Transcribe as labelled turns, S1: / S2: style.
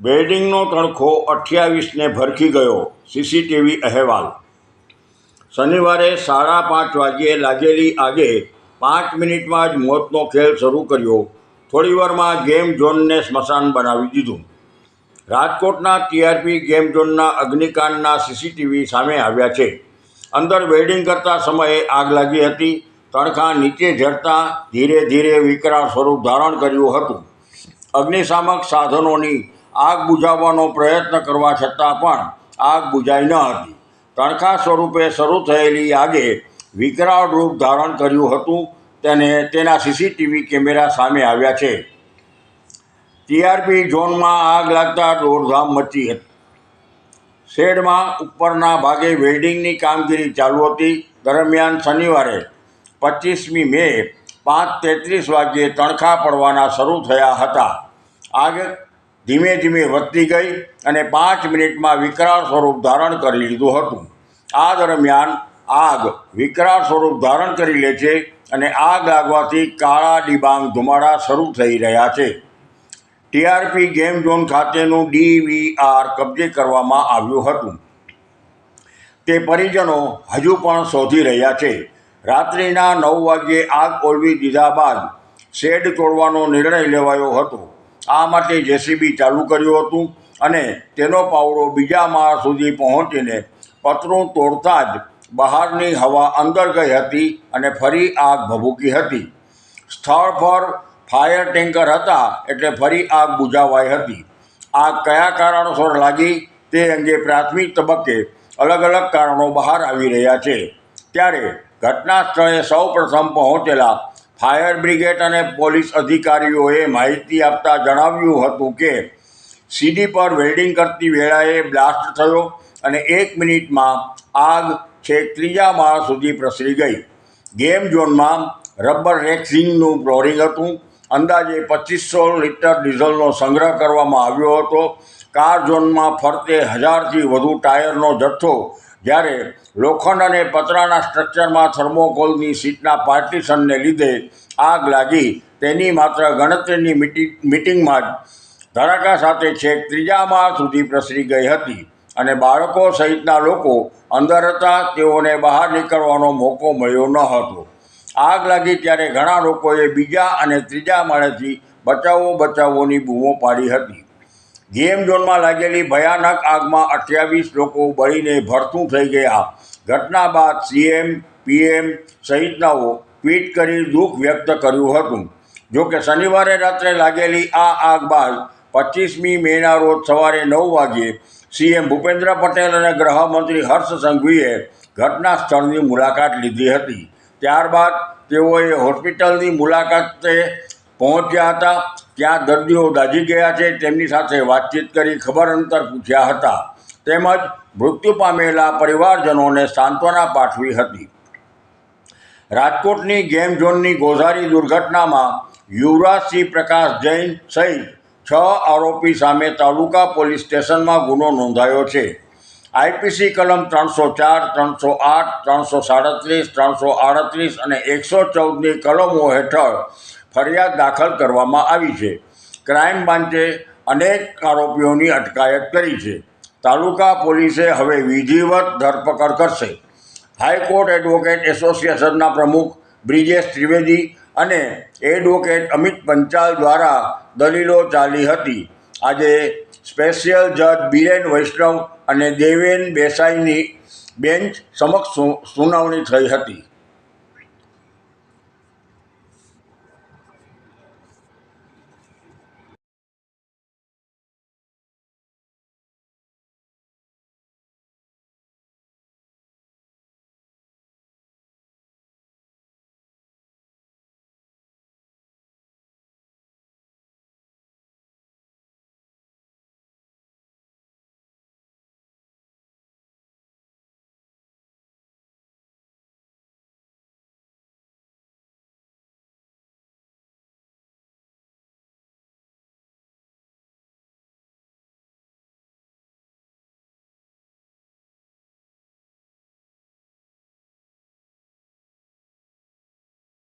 S1: બેલ્ડિંગનો તણખો અઠ્યાવીસને ભરખી ગયો. સીસીટીવી અહેવાલ. શનિવારે સાડા પાંચ વાગ્યે લાગેલી આગે પાંચ મિનિટમાં જ મોતનો ખેલ શરૂ કર્યો. થોડીવારમાં ગેમ ઝોનને સ્મશાન બનાવી દીધું. રાજકોટના ટીઆરપી ગેમ ઝોનના અગ્નિકાંડના સીસીટીવી સામે આવ્યા છે. અંદર વેલ્ડિંગ કરતા સમયે આગ લાગી હતી. તણખા નીચે ઝરતા ધીરે ધીરે વિકરાળ સ્વરૂપ ધારણ કર્યું હતું. અગ્નિશામક સાધનોની આગ બુઝાવવાનો પ્રયત્ન કરવા છતાં પણ આગ બુઝાઈ ન હતી. તણખા સ્વરૂપે શરૂ થયેલી આગે વિકરાળ રૂપ ધારણ કર્યું હતું તેને તેના સીસીટીવી કેમેરા સામે આવ્યા છે. ટીઆરપી ઝોનમાં આગ લાગતા દોડધામ મચી હતી. શેડમાં ઉપરના ભાગે વેલ્ડિંગની કામગીરી ચાલુ હતી. દરમિયાન શનિવારે પચીસમી મે પાંચ તેત્રીસ વાગ્યે તણખા પડવાના શરૂ થયા હતા. આગ ધીમે ધીમે વધતી ગઈ અને પાંચ મિનિટમાં વિકરાળ સ્વરૂપ ધારણ કરી લીધું હતું. આ દરમિયાન આગ વિકરાળ સ્વરૂપ ધારણ કરી લે છે અને આગ લાગવાથી કાળા ડિબાંગ ધુમાડા શરૂ થઈ રહ્યા છે. ટીઆરપી ગેમ ઝોન ખાતેનું ડીવીઆર કબજે કરવામાં આવ્યું હતું. તે પરિજનો હજુ પણ શોધી રહ્યા છે. રાત્રિના નવ વાગ્યે આગ ઓલવી દીધા બાદ શેડ તોડવાનો નિર્ણય લેવાયો હતો. આ માટે જેસીબી ચાલુ કર્યું હતું અને તેનો પાવડો બીજા માળ સુધી પહોંચીને પતરું તોડતા જ બહારની હવા અંદર ગઈ હતી અને ફરી આગ ભભૂકી હતી. સ્થળ પર ફાયર ટેન્કર હતા એટલે ફરી આગ બુઝાવાઈ હતી. આગ કયા કારણોસર લાગી તે અંગે પ્રાથમિક તબક્કે અલગ અલગ કારણો બહાર આવી રહ્યા છે. ત્યારે ઘટના સ્થળે સૌ પ્રથમ પહોંચેલા ફાયર બ્રિગેડ અને પોલીસ અધિકારીઓએ માહિતી આપતા જણાવ્યું હતું કે સીડી પર વેલ્ડિંગ કરતી વેળાએ બ્લાસ્ટ થયો અને એક મિનિટમાં આગ છેક ત્રીજા માળ સુધી પ્રસરી ગઈ. ગેમ ઝોનમાં રબર રેક્સિંગનું ફ્લોરિંગ હતું. અંદાજે પચીસો લીટર ડીઝલનો સંગ્રહ કરવામાં આવ્યો હતો. કાર ઝોનમાં ફરતે હજારથી વધુ ટાયરનો જથ્થો જ્યારે લોખંડ અને પતરાના સ્ટ્રક્ચરમાં થર્મોકોલની સીટના પાર્ટીશનને લીધે આગ લાગી. તેની માત્ર ગણતરીની મીટિંગ મિટિંગમાં જ ધડાકા સાથે છેક ત્રીજા માળ સુધી પ્રસરી ગઈ હતી અને બાળકો સહિતના લોકો અંદર હતા. તેઓને બહાર નીકળવાનો મોકો મળ્યો ન હતો. આગ લાગી ત્યારે ઘણા લોકોએ બીજા અને ત્રીજા માળેથી બચાવો બચાવોની બૂમો પાડી હતી. ગેમ ઝોનમાં લાગેલી ભયાનક આગમાં અઠ્યાવીસ લોકો બળીને ભરતું થઈ ગયા. ઘટના બાદ સીએમ, પીએમ સહિતનાઓ ટ્વીટ કરી દુઃખ વ્યક્ત કર્યું હતું. જોકે શનિવારે રાત્રે લાગેલી આ આગ બાદ પચીસમી મેના રોજ સવારે નવ વાગ્યે સીએમ ભૂપેન્દ્ર પટેલ અને ગૃહમંત્રી હર્ષ સંઘવીએ ઘટના સ્થળની મુલાકાત લીધી હતી. ત્યારબાદ તેઓએ હોસ્પિટલની મુલાકાતે પહોંચ્યા હતા. ત્યાં દર્દીઓ દાઝી ગયા છે. તેમની સાથે વાતચીત કરી ખબર અંતર પૂછ્યા હતા. તેમજ મૃત્યુ પામેલા પરિવારજનોને સાંત્વના પાઠવી હતી. રાજકોટની ગેમ ઝોનની ગોઝારી દુર્ઘટનામાં યુવરાજસિંહ પ્રકાશ જૈન સહિત છ આરોપી સામે તાલુકા પોલીસ સ્ટેશનમાં ગુનો નોંધાયો છે. આઈપીસી કલમ ત્રણસો ચાર, ત્રણસો આઠ, ત્રણસો સાડત્રીસ, ત્રણસો આડત્રીસ અને એકસો ચૌદની કલમો હેઠળ ફરિયાદ દાખલ કરવામાં આવી છે. ક્રાઇમ બ્રાન્ચે અનેક આરોપીઓની અટકાયત કરી છે. તાલુકા પોલીસે હવે વિધિવત ધરપકડ કરશે. હાઈકોર્ટ એડવોકેટ એસોસિએશનના પ્રમુખ બ્રિજેશ ત્રિવેદી અને એડવોકેટ અમિત પંચાલ દ્વારા દલીલો ચાલી હતી. આજે સ્પેશિયલ જજ બિરેન વૈષ્ણવ અને દેવેન દેસાઈની બેન્ચ સમક્ષ સુનાવણી થઈ હતી.